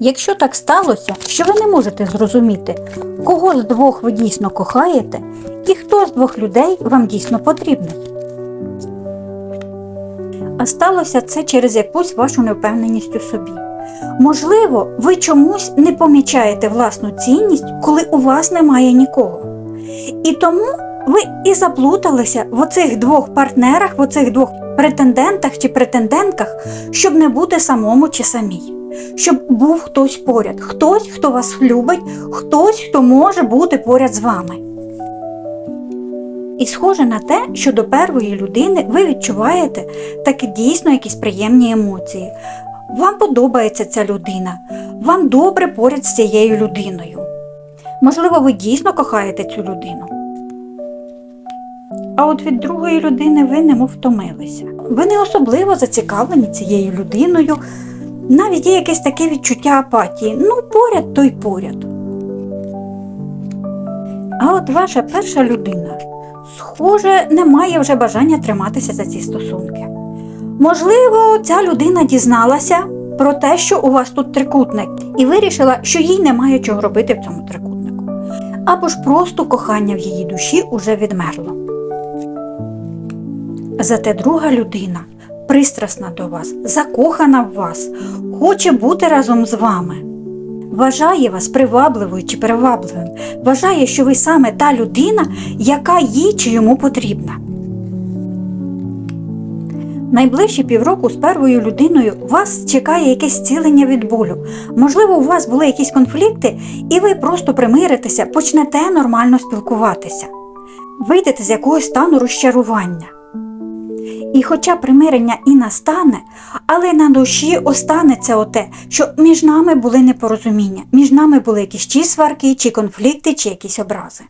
Якщо так сталося, що ви не можете зрозуміти, кого з двох ви дійсно кохаєте і хто з двох людей вам дійсно потрібний. А сталося це через якусь вашу невпевненість у собі. Можливо, ви чомусь не помічаєте власну цінність, коли у вас немає нікого. І тому ви і заплуталися в оцих двох партнерах, в оцих двох претендентах чи претендентках, щоб не бути самому чи самій. Щоб був хтось поряд, хтось, хто вас любить, хтось, хто може бути поряд з вами. І схоже на те, що до первої людини ви відчуваєте таки дійсно якісь приємні емоції. Вам подобається ця людина, вам добре поряд з цією людиною. Можливо, ви дійсно кохаєте цю людину. А от від другої людини ви немов втомилися. Ви не особливо зацікавлені цією людиною, навіть є якесь таке відчуття апатії. Ну, поряд, то й поряд. А от ваша перша людина, схоже, не має вже бажання триматися за ці стосунки. Можливо, ця людина дізналася про те, що у вас тут трикутник, і вирішила, що їй немає чого робити в цьому трикутнику. Або ж просто кохання в її душі уже відмерло. Зате друга людина пристрасна до вас, закохана в вас, хоче бути разом з вами. Вважає вас привабливою чи привабливим, вважає, що ви саме та людина, яка їй чи йому потрібна. Найближчі півроку з первою людиною вас чекає якесь зцілення від болю. Можливо, у вас були якісь конфлікти, і ви просто примиритеся, почнете нормально спілкуватися, вийдете з якогось стану розчарування. І хоча примирення і настане, але на душі останеться оте, що між нами були непорозуміння, між нами були якісь чи сварки, чи конфлікти, чи якісь образи.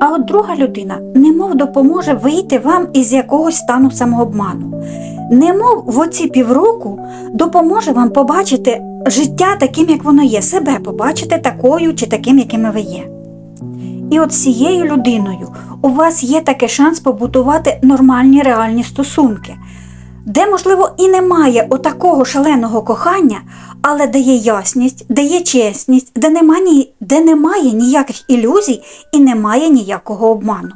А от друга людина немов допоможе вийти вам із якогось стану самообману. Немов в оці півроку допоможе вам побачити життя таким, як воно є, себе побачити такою чи таким, якими ви є. І от з цією людиною у вас є такий шанс побудувати нормальні реальні стосунки, де, можливо, і немає отакого шаленого кохання, але де є ясність, де є чесність, де немає, де немає ніяких ілюзій і немає ніякого обману.